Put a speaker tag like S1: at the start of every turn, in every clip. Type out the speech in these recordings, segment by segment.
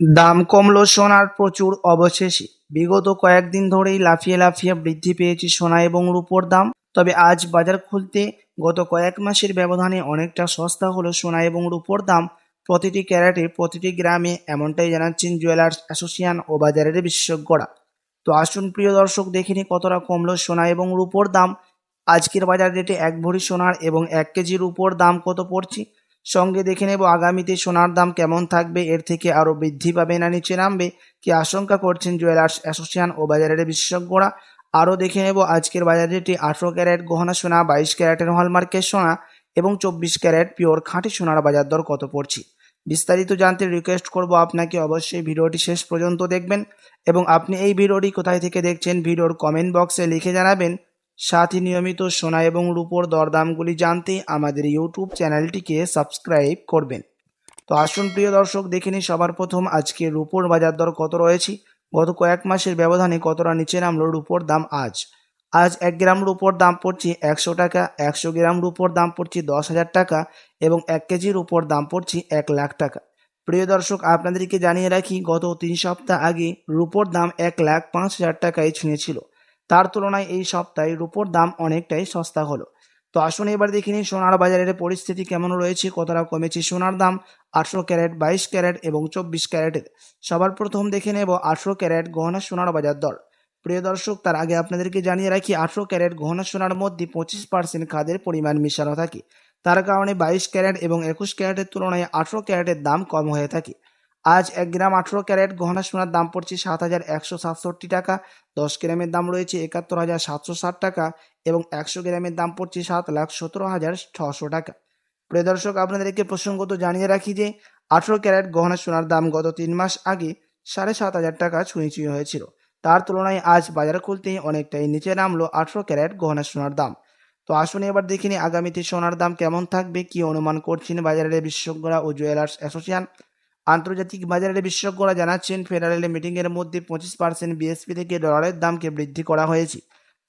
S1: দাম কমলো সোনার প্রচুর অবশেষে। বিগত কয়েকদিন ধরেই লাফিয়ে লাফিয়ে বৃদ্ধি পেয়েছে সোনা এবং রূপোর দাম। তবে আজ বাজার খুলতে গত কয়েক মাসের ব্যবধানে অনেকটা সস্তা হলো সোনা এবং রূপোর দাম। প্রতিটি ক্যারেটে, প্রতিটি গ্রামে এমনটাই জানাচ্ছেন জুয়েলার্স অ্যাসোসিয়েশন ও বাজারের বিশেষজ্ঞরা। তো আসুন প্রিয় দর্শক, দেখে নিই কতটা কমলো সোনা এবং রূপোর দাম। আজকের বাজার রেটে এক ভরি সোনার এবং এক কেজির উপর দাম কত পড়ছে? সঙ্গে দেখে নেব আগামীতে সোনার দাম কেমন থাকবে, এর থেকে আরও বৃদ্ধি পাবে না নিচে নামবে, কি আশঙ্কা করছেন জুয়েলার্স অ্যাসোসিয়েশন ও বাজারের বিশেষজ্ঞরা? আরও দেখে নেব আজকের বাজার রেটে আঠেরো ক্যারেট গহনা সোনা, বাইশ ক্যারেটের হলমার্কের সোনা এবং চব্বিশ ক্যারেট পিওর খাঁটি সোনার বাজার দর কত পড়ছে? বিস্তারিত জানতে রিকোয়েস্ট করব আপনাকে, অবশ্যই ভিডিওটি শেষ পর্যন্ত দেখবেন এবং আপনি এই ভিডিওটি কোথায় থেকে দেখছেন, ভিডিওর কমেন্ট বক্সে লিখে জানাবেন। সাথে নিয়মিত সোনা এবং রূপোর দরদামগুলি জানতে আমাদের ইউটিউব চ্যানেলটিকে সাবস্ক্রাইব করবেন। তো আসুন, প্রিয় দর্শক, দেখে নিই সবার প্রথম আজকে রূপোর বাজার দর কত রয়েছে। গত কয়েক মাসের ব্যবধানে কতটা নিচে নামলো রূপোর দাম আজ? আজ এক গ্রাম রূপোর দাম পড়ছে একশো টাকা, একশো গ্রাম রূপোর দাম পড়ছে দশ হাজার টাকা এবং এক কেজির উপর দাম পড়ছে এক লাখ টাকা। প্রিয় দর্শক, আপনাদেরকে জানিয়ে রাখি, গত তিন সপ্তাহ আগে রূপোর দাম এক লাখ পাঁচ হাজার টাকায় ছুঁয়েছিল। তার তুলনায় এই সপ্তাহে রূপোর দাম অনেকটাই সস্তা হলো। তো আসুন এবার দেখে নিই সোনার বাজারের পরিস্থিতি কেমন রয়েছে, কতটা কমেছে সোনার দাম, আঠেরো ক্যারেট, বাইশ ক্যারেট এবং চব্বিশ ক্যারেটের। সবার প্রথম দেখে নেব আঠেরো ক্যারেট গহনা সোনার বাজার দর। প্রিয় দর্শক, তার আগে আপনাদেরকে জানিয়ে রাখি, আঠেরো ক্যারেট গহনা সোনার মধ্যে পঁচিশ পার্সেন্ট খাদের পরিমাণ মিশানো থাকে। তার কারণে বাইশ ক্যারেট এবং একুশ ক্যারেটের তুলনায় আঠেরো ক্যারেটের দাম কম হয়ে থাকে। আজ এক গ্রাম আঠেরো ক্যারেট গহনা সোনার দাম পড়ছে সাত হাজার একশো সাতষট্টি টাকা। দশ গ্রামের দাম রয়েছে একাত্তর হাজার সাতশো ষাট টাকা এবং একশো গ্রামের দাম পড়ছে সাত লাখ সতেরো হাজার ছশো টাকা। প্রিয় দর্শক, আপনাদেরকে প্রসঙ্গত জানিয়ে রাখি যে আঠেরো ক্যারেট গহনা সোনার দাম গত তিন মাস আগে সাড়ে সাত হাজার টাকা ছুঁই ছুঁই হয়েছিল। তার তুলনায় আজ বাজার খুলতেই অনেকটাই নিচে নামলো আঠেরো ক্যারেট গহনা সোনার দাম। তো আসুন এবার দেখিনি আগামীতে সোনার দাম কেমন থাকবে, কি অনুমান করছেন বাজারের বিশেষজ্ঞরা ও জুয়েলার্স অ্যাসোসিয়েশন। আন্তর্জাতিক বাজারের বিশেষজ্ঞরা জানাচ্ছেন, ফেডারেল মিটিংয়ের মধ্যে পঁচিশ পার্সেন্ট বিএসপি থেকে ডলারের দামকে বৃদ্ধি করা হয়েছে।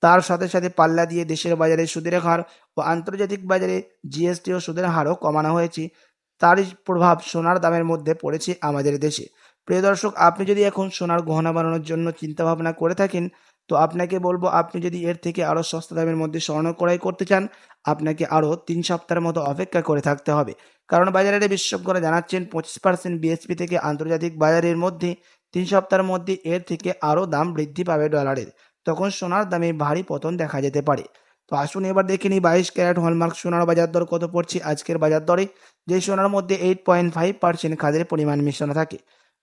S1: তার সাথে সাথে পাল্লা দিয়ে দেশের বাজারে সুদের হার ও আন্তর্জাতিক বাজারে জিএসটি ও সুদের হারও কমানো হয়েছে। তারই প্রভাব সোনার দামের মধ্যে পড়েছে আমাদের দেশে। প্রিয় দর্শক, আপনি যদি এখন সোনার গহনা বানানোর জন্য চিন্তাভাবনা করে থাকেন তো আপনাকে বলব, আপনি যদি এর থেকে আরও সস্তা দামের মধ্যে স্বর্ণ ক্রয় করতে চান, আপনাকে আরও তিন সপ্তাহের মতো অপেক্ষা করে থাকতে হবে। কারণ বাজারের বিশেষজ্ঞরা জানাচ্ছেন, পঁচিশ পার্সেন্ট বিএসপি থেকে আন্তর্জাতিক বাজারের মধ্যে তিন সপ্তাহের মধ্যে এর থেকে আরও দাম বৃদ্ধি পাবে ডলারের। তখন সোনার দামে ভারী পতন দেখা যেতে পারে। তো আসুন এবার দেখে নিই, বাইশ ক্যারেট হলমার্ক সোনার বাজার দর কত পড়ছে আজকের বাজার দরে, যে সোনার মধ্যে এইট পয়েন্ট ফাইভ পার্সেন্ট খাদের পরিমাণ মিশ্রণ থাকে।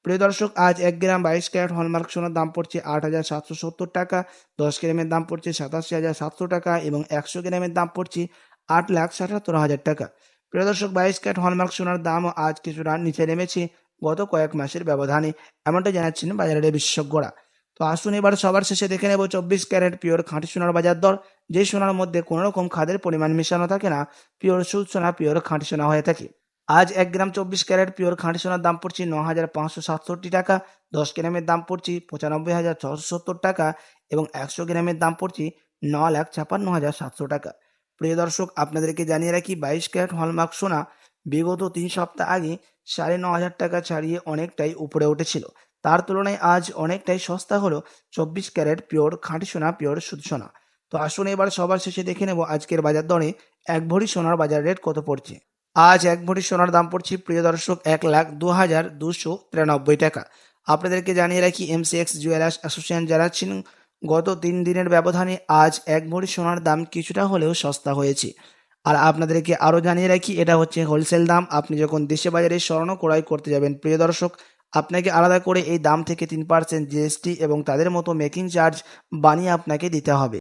S1: প্রিয় দর্শক, আজ এক গ্রাম বাইশ ক্যারেট হলমার্ক সোনার দাম পড়ছে আট হাজার সাতশো সত্তর টাকা, দশ গ্রামের দাম পড়ছে সাতাশি হাজার সাতশো টাকা এবং একশো গ্রামের দাম পড়ছে আট লাখ সাতাত্তর হাজার টাকা। প্রিয় দর্শক, বাইশ ক্যারেট হলমার্ক সোনার দাম আজ কিছুটা নিচে নেমেছে গত কয়েক মাসের ব্যবধানে এমনটা জানাচ্ছেন বাজারের বিশেষজ্ঞরা। তো আসুন এবার সবার শেষে দেখে নেব চব্বিশ ক্যারেট পিওর খাঁটি সোনার বাজার দর, যে সোনার মধ্যে কোনো রকম খাদের পরিমাণ মেশানো থাকে না, পিওর সুদ সোনা, পিওর খাঁটি সোনা হয়ে থাকে। আজ এক গ্রাম চব্বিশ ক্যারেট পিওর খাঁটি সোনার দাম পড়ছে ন হাজার পাঁচশো সাতষট্টি টাকা, দশ গ্রামের দাম পড়ছে পঁচানব্বই হাজার ছশো সত্তর টাকা এবং একশো গ্রামের দাম পড়ছে ন লাখ ছাপান্ন হাজার সাতশো টাকা। প্রিয় দর্শক, আপনাদেরকে জানিয়ে রাখি, বাইশ ক্যারেট হলমার্ক সোনা বিগত তিন সপ্তাহ আগে সাড়ে ন হাজার টাকা ছাড়িয়ে অনেকটাই উপরে উঠেছিল। তার তুলনায় আজ অনেকটাই সস্তা হলো চব্বিশ ক্যারেট পিওর খাঁটি সোনা, পিওর সুদ সোনা। তো আসুন এবার সবার শেষে দেখে নেব আজকের বাজার দরে এক ভরি সোনার বাজার রেট কত পড়ছে। আজ এক ভরি সোনার দাম পড়ছে, প্রিয় দর্শক, এক লাখ দু হাজার দুশো তিরানব্বই টাকা। আপনাদেরকে জানিয়ে রাখি এমসিএক্স জুয়েলার্স অ্যাসোসিয়েশন জানাচ্ছেন, গত তিন দিনের ব্যবধানে আজ এক ভরি সোনার দাম কিছুটা হলেও সস্তা হয়েছে। আর আপনাদেরকে আরও জানিয়ে রাখি, এটা হচ্ছে হোলসেল দাম। আপনি যখন দেশে বাজারে স্বর্ণ ক্রয় করতে যাবেন, প্রিয় দর্শক, আপনাকে আলাদা করে এই দাম থেকে তিন পার্সেন্ট জিএসটি এবং তাদের মতো মেকিং চার্জ বানিয়ে আপনাকে দিতে হবে।